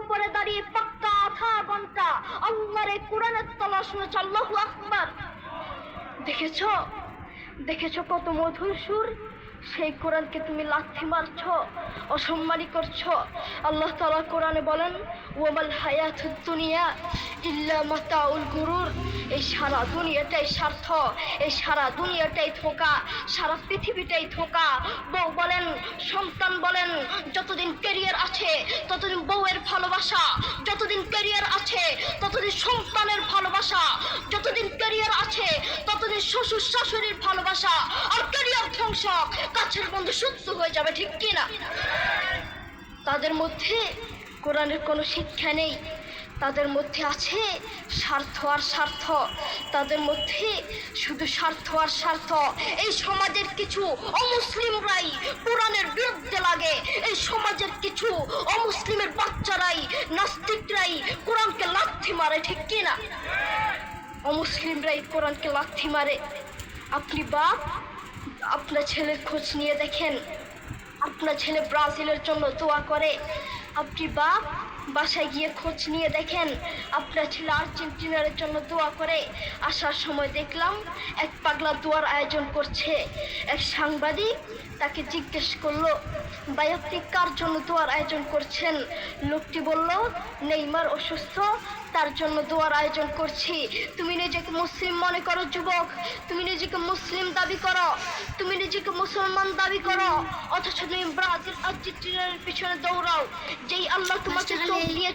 উপরে দাঁড়িয়ে পাক্কা আধা ঘণ্টা আল্লাহর কোরআনের তলা শুনেছ, আল্লাহু আকবার। দেখেছ? দেখেছ কত মধুর সুর? সেই কোরআনকে তুমি লাথি মারছ, অসম্মানী করছ। আল্লাহ তাআলা কোরআনে বলেন, ওয়ামাল হায়াতুদ দুনিয়া ইল্লা মাতাউল গুরুর। এই সারা দুনিয়াটাই স্বার্থ, এই সারা দুনিয়াটাই ধোকা, সারা পৃথিবীটাই ধোকা। সন্তান বলেন, যতদিন ক্যারিয়ার আছে, ততদিন বউয়ের ভালোবাসা, যতদিন ক্যারিয়ার আছে, ততদিন সন্তানের ভালোবাসা, যতদিন ক্যারিয়ার আছে, ততদিন শ্বশুর শাশুড়ির ভালোবাসা, আর ক্যারিয়ার ধ্বংস কাছের বন্ধু সত্য হয়ে যাবে, ঠিক কিনা তাদের মধ্যে কোরআনের কোনো শিক্ষা নেই। তাদের মধ্যে আছে স্বার্থ আর স্বার্থ। তাদের মধ্যে শুধু স্বার্থ আর স্বার্থ। এই সমাজের কিছু অমুসলিমরাই লাগে এই সমাজের কিছু অমুসলিমের বাচ্চারাই, নাস্তিকরাই কোরআনকে লাথি মারে, ঠিক কিনা অমুসলিমরাই কোরআনকে লাথি মারে। আপনি বাপ, আপনার ছেলের খোঁজ নিয়ে দেখেন। আপনার ছেলে ব্রাজিলের জন্য দোয়া করে। আপনি বাপ বাসায় গিয়ে খোঁজ নিয়ে দেখেন। আপনার ছেলে আর্জেন্টিনার জন্য দোয়া করে। আসার সময় দেখলাম এক পাগলা দোয়ার আয়োজন করছে। এক সাংবাদিক তাকে জিজ্ঞেস করল, ভাই, আপনি কার জন্য দোয়ার আয়োজন করছেন? লোকটি বলল, নেইমার অসুস্থ তার জন্য দোয়ার আয়োজন করছি। তুমি নিজেকে মুসলিম মনে করো যুবক। তুমি নিজেকে মুসলিম দাবি করো। তুমি নিজেকে মুসলমান দাবি করো। অথচ তুমি ব্রাজিল আর্জেন্টিনার পিছনে দৌড়াও। যেই আল্লাহ তোমাকে চোখ দিয়েছে